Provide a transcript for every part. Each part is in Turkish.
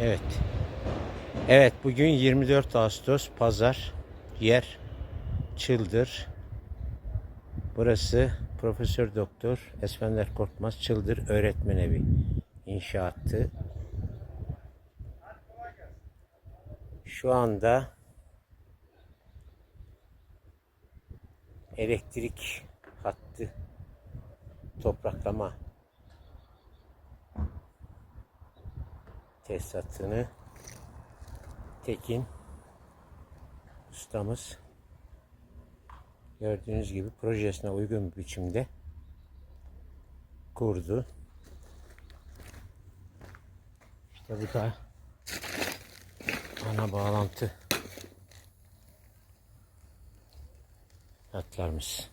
Evet. Evet bugün 24 Ağustos Pazar. Yer Çıldır. Burası Profesör Doktor Esfender Korkmaz Çıldır Öğretmen Evi inşaatı. Şu anda elektrik hattı topraklama tesisatını Tekin ustamız gördüğünüz gibi projesine uygun bir biçimde kurdu. İşte bu da ana bağlantı hatlarımız.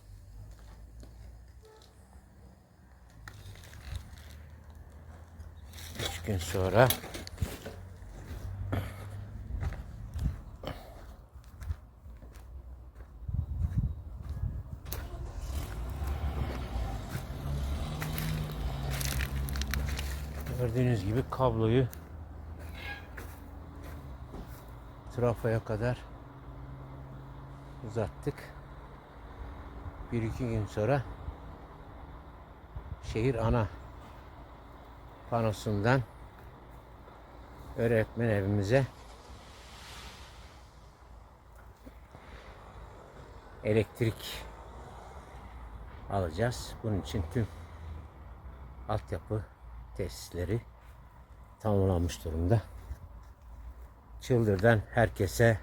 Üç gün sonra Gördüğünüz gibi kabloyu trafoya kadar uzattık. Bir iki gün sonra şehir ana panosundan öğretmen evimize elektrik alacağız. Bunun için tüm altyapı tesisleri tamamlanmış durumda. Çıldır'dan herkese